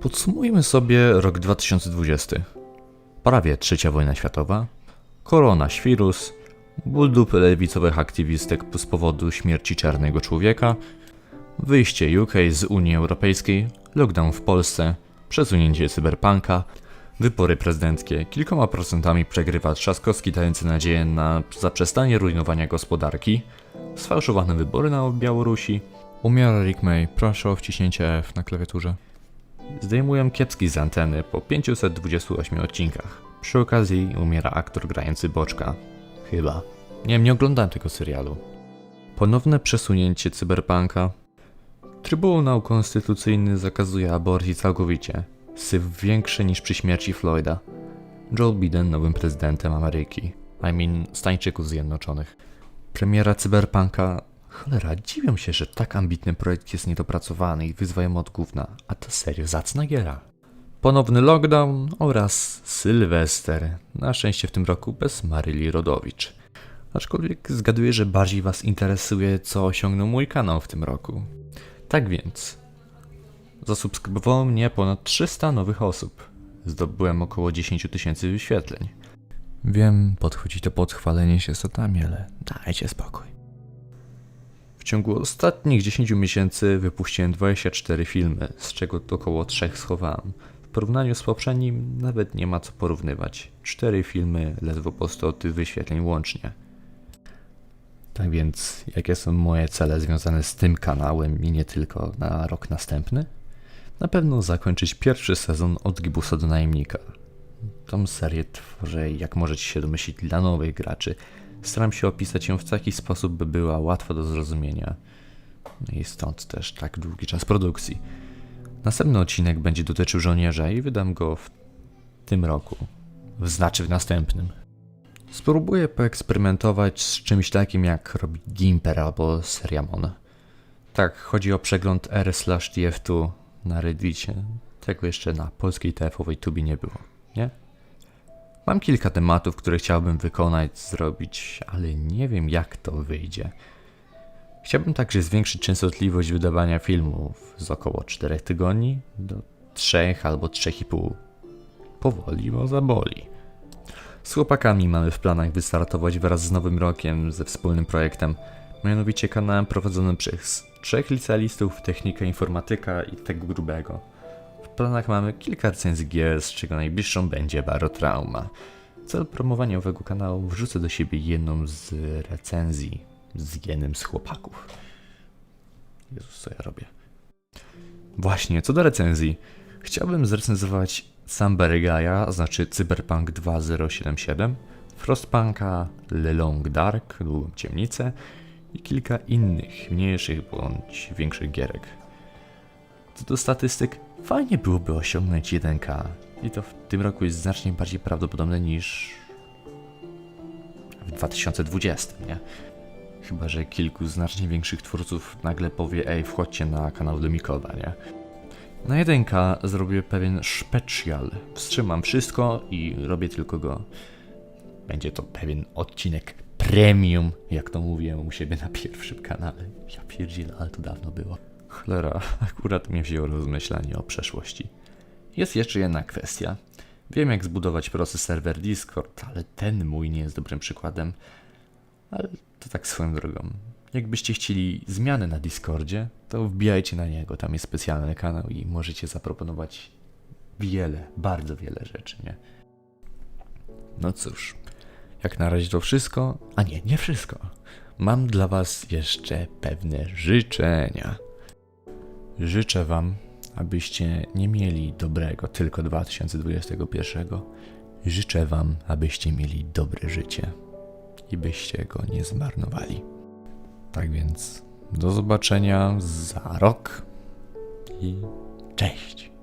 Podsumujmy sobie rok 2020. Prawie trzecia wojna światowa, koronawirus, ból dupy lewicowych aktywistek z powodu śmierci czarnego człowieka, wyjście UK z Unii Europejskiej, lockdown w Polsce, przesunięcie cyberpunka, wybory prezydenckie. Kilkoma procentami przegrywa Trzaskowski dający nadzieję na zaprzestanie rujnowania gospodarki, sfałszowane wybory na Białorusi, umiera Rick May, proszę o wciśnięcie F na klawiaturze. Zdejmują kiepski z anteny po 528 odcinkach. Przy okazji umiera aktor grający Boczka. Chyba. Nie wiem, nie oglądałem tego serialu. Ponowne przesunięcie cyberpunka. Trybunał Konstytucyjny zakazuje aborcji całkowicie. Syf większy niż przy śmierci Floyda. Joe Biden nowym prezydentem Ameryki. I mean Stańczyków Zjednoczonych. Premiera cyberpunka. Cholera, dziwią się, że tak ambitny projekt jest niedopracowany i wyzwają od gówna. A to serio zacna giera. Ponowny lockdown oraz Sylwester. Na szczęście w tym roku bez Maryli Rodowicz. Aczkolwiek zgaduję, że bardziej Was interesuje, co osiągnął mój kanał w tym roku. Tak więc, zasubskrybowało mnie ponad 300 nowych osób. Zdobyłem około 10 tysięcy wyświetleń. Wiem, podchodzi to pod chwalenie się statami, ale dajcie spokój. W ciągu ostatnich 10 miesięcy wypuściłem 24 filmy, z czego około 3 schowałem. W porównaniu z poprzednim nawet nie ma co porównywać. 4 filmy, ledwo po 100 wyświetleń łącznie. Tak więc, jakie są moje cele związane z tym kanałem i nie tylko na rok następny? Na pewno zakończyć pierwszy sezon od Gibusa do Najemnika. Tą serię tworzę, jak możecie się domyślić, dla nowych graczy. Staram się opisać ją w taki sposób, by była łatwa do zrozumienia. I stąd też tak długi czas produkcji. Następny odcinek będzie dotyczył żołnierza i wydam go w tym roku. Znaczy w następnym. Spróbuję poeksperymentować z czymś takim jak robi Gimper albo Seriamon. Tak, chodzi o przegląd r/tf2 na Reddicie. Tego jeszcze na polskiej TF-owej tubi nie było, nie? Mam kilka tematów, które chciałbym wykonać, zrobić, ale nie wiem jak to wyjdzie. Chciałbym także zwiększyć częstotliwość wydawania filmów z około 4 tygodni do 3 albo 3,5. Powoli, bo zaboli. Z chłopakami mamy w planach wystartować wraz z Nowym Rokiem ze wspólnym projektem, mianowicie kanałem prowadzonym przez trzech licealistów w technikę informatyka i tego grubego. Planach mamy kilka recenzji gier, z czego najbliższą będzie Barotrauma. Cel promowania owego kanału wrzucę do siebie jedną z recenzji z jednym z chłopaków. Jezus, co ja robię? Właśnie, co do recenzji. Chciałbym zrecenzować Sambergaja, znaczy Cyberpunk 2077, Frostpunka, Le Long Dark, Długą Ciemnicę i kilka innych, mniejszych bądź większych gierek. Co do statystyk, fajnie byłoby osiągnąć 1K i to w tym roku jest znacznie bardziej prawdopodobne niż w 2020, nie? Chyba, że kilku znacznie większych twórców nagle powie, ej, wchodźcie na kanał Demikowa, nie? Na 1K zrobię pewien specjal. Wstrzymam wszystko i robię tylko go. Będzie to pewien odcinek premium, jak to mówiłem u siebie na pierwszym kanale. Ja pierdzielę, ale to dawno było. Cholera, akurat mnie wzięło rozmyślanie o przeszłości. Jest jeszcze jedna kwestia. Wiem jak zbudować prosty serwer Discord, ale ten mój nie jest dobrym przykładem. Ale to tak swoją drogą. Jakbyście chcieli zmiany na Discordzie, to wbijajcie na niego, tam jest specjalny kanał i możecie zaproponować wiele, bardzo wiele rzeczy, nie? No cóż, jak na razie to wszystko, a nie, nie wszystko. Mam dla Was jeszcze pewne życzenia. Życzę Wam, abyście nie mieli dobrego tylko 2021. Życzę Wam, abyście mieli dobre życie i byście go nie zmarnowali. Tak więc do zobaczenia za rok i cześć.